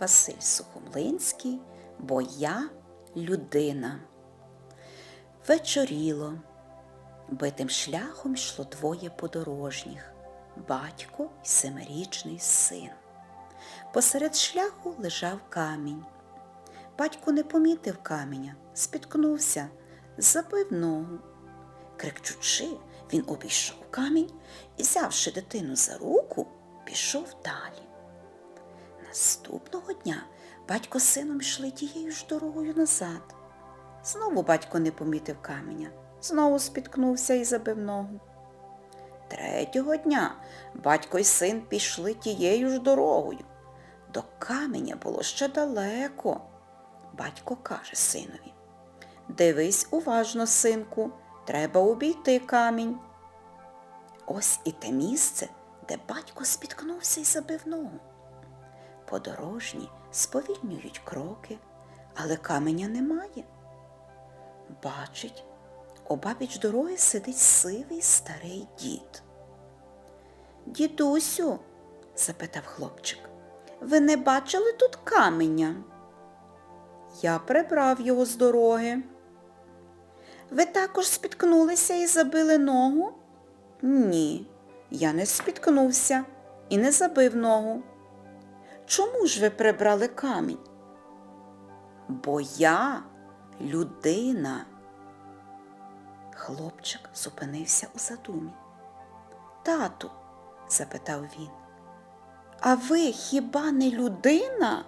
Василь Сухомлинський, бо я людина. Вечоріло. Битим шляхом йшло двоє подорожніх батько й семирічний син. Посеред шляху лежав камінь. Батько не помітив каменя, спіткнувся, забив ногу. Крикчучи, він обійшов камінь і, взявши дитину за руку, пішов далі. Наступного дня батько з сином йшли тією ж дорогою назад. Знову батько не помітив каменя, знову спіткнувся і забив ногу. Третього дня батько й син пішли тією ж дорогою. До каменя було ще далеко. Батько каже синові. Дивись уважно, синку, треба обійти камінь. Ось і те місце, де батько спіткнувся і забив ногу. Подорожні сповільнюють кроки, але каменя немає. Бачить, обабіч дороги сидить сивий старий дід. Дідусю, запитав хлопчик, ви не бачили тут каменя? Я прибрав його з дороги. Ви також спіткнулися і забили ногу? Ні, я не спіткнувся і не забив ногу. Чому ж ви прибрали камінь? Бо я людина. Хлопчик зупинився у задумі. Тату, запитав він, а ви хіба не людина?